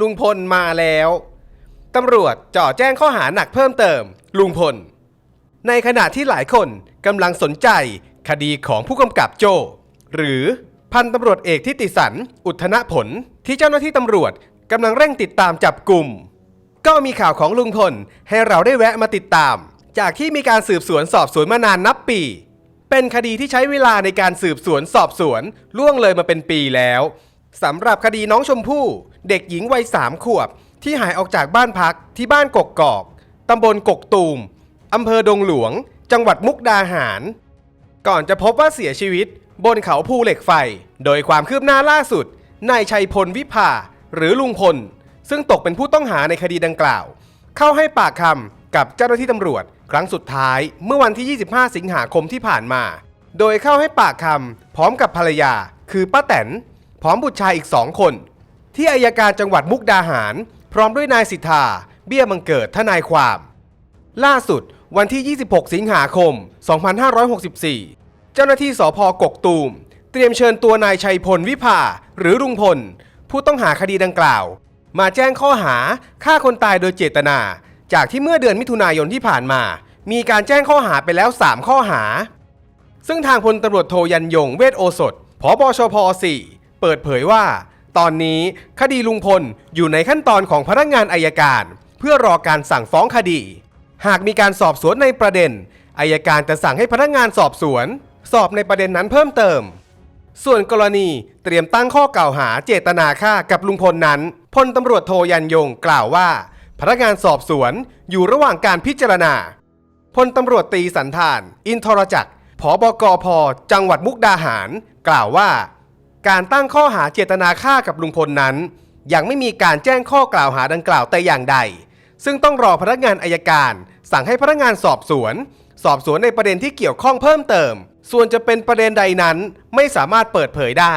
ลุงพลมาแล้ว ตำรวจจ่อแจ้งข้อหาหนักเพิ่มเติม ลุงพล ในขณะที่หลายคนกำลังสนใจคดีของผู้กำกับโจ หรือพันตำรวจเอกทิติสัน อุทนผลที่เจ้าหน้าที่ตำรวจกำลังเร่งติดตามจับกลุ่ม ก็มีข่าวของลุงพลให้เราได้แวะมาติดตาม จากที่มีการสืบสวนสอบสวนมานานนับปี เป็นคดีที่ใช้เวลาในการสืบสวนสอบสวนล่วงเลยมาเป็นปีแล้วสำหรับคดีน้องชมพู่ เด็กหญิงวัยสามขวบ ที่หายออกจากบ้านพักที่บ้านกกกอก ตำบลกกตูม อำเภอดงหลวง จังหวัดมุกดาหาร ก่อนจะพบว่าเสียชีวิต บนเขาภูเหล็กไฟ โดยความคืบหน้าล่าสุด นายชัยพลวิภาหรือลุงพล ซึ่งตกเป็นผู้ต้องหาในคดีดังกล่าว เข้าให้ปากคำกับเจ้าหน้าที่ตำรวจ ครั้งสุดท้ายเมื่อวันที่ 25 สิงหาคมที่ผ่านมา โดยเข้าให้ปากคำพร้อมกับภรรยา คือป้าแตนพร้อมบุตรชายอีกสองคน ที่อายการจังหวัดมุกดาหาร พร้อมด้วยนายสิทธา เบี้ยบังเกิดทนายความ ล่าสุดวันที่ 26 สิงหาคม 2564 เจ้าหน้าที่สพกกตูม เตรียมเชิญตัวนายชัยพลวิภาหรือลุงพล ผู้ต้องหาคดีดังกล่าว มาแจ้งข้อหาฆ่าคนตายโดยเจตนา จากที่เมื่อเดือนมิถุนายนที่ผ่านมา มีการแจ้งข้อหาไปแล้ว 3 ข้อหา ซึ่งทางพลตำรวจโทยันยงเวทโอสถผบชพ 4 เปิดเผยว่า ตอนนี้คดีลุงพลอยู่ในขั้นตอนของพนักงานอายการ เพื่อรอการสั่งฟ้องคดี หากมีการสอบสวนในประเด็นอายการจะสั่งให้พนักงานสอบสวน สอบในประเด็นนั้นเพิ่มเติม ส่วนกรณีเตรียมตั้งข้อกล่าวหาเจตนาฆ่ากับลุงพลนั้นพลตำรวจโทยันยงกล่าวว่า พนักงานสอบสวนอยู่ระหว่างการพิจารณาพลตำรวจตีสันธาน อินทรจักรผบกพ จังหวัดมุกดาหาร กล่าวว่า การตั้งข้อหาเจตนาฆ่ากับลุงพลนั้น ยังไม่มีการแจ้งข้อกล่าวหาดังกล่าวแต่อย่างใด ซึ่งต้องรอพนักงานอายการ สั่งให้พนักงานสอบสวน สอบสวนในประเด็นที่เกี่ยวข้องเพิ่มเติม ส่วนจะเป็นประเด็นใดนั้นไม่สามารถเปิดเผยได้